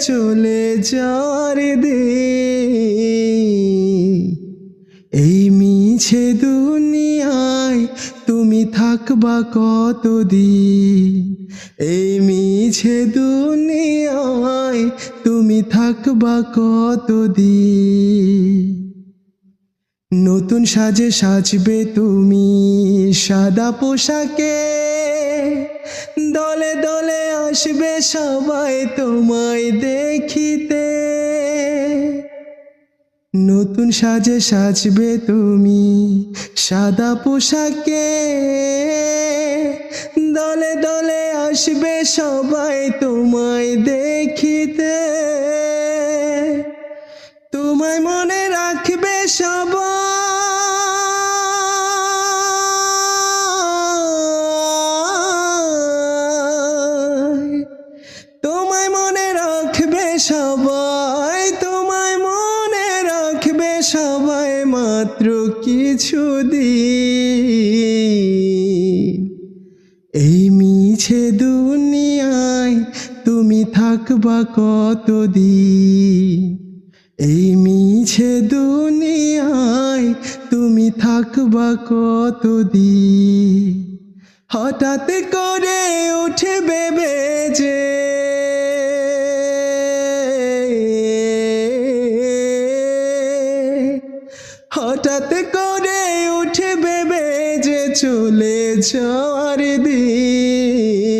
চলে যার দে এই মিছে দুনিয়ায় তুমি থাকবা কতদিন? এই মিছে দুনিয়ায় তুমি থাকবা কতদিন? নতুন সাজে সাজবে তুমি সাদা পোশাকে। দলে দলে আসবে সবাই তোমায় দেখিতে। নতুন সাজে সাজবে তুমি সাদা পোশাকে। দলে দলে আসবে সবাই তোমায় দেখিতে। মাত্র কিছু দিন এই মিছে দুনিয়ায় তুমি থাকবা কতদিন? এই মিছে দুনিয়ায় তুমি থাকবা কতদিন? হঠাৎ করে উঠবে বেজে রাত করে উঠবে বেজে চলেছ আর দিন।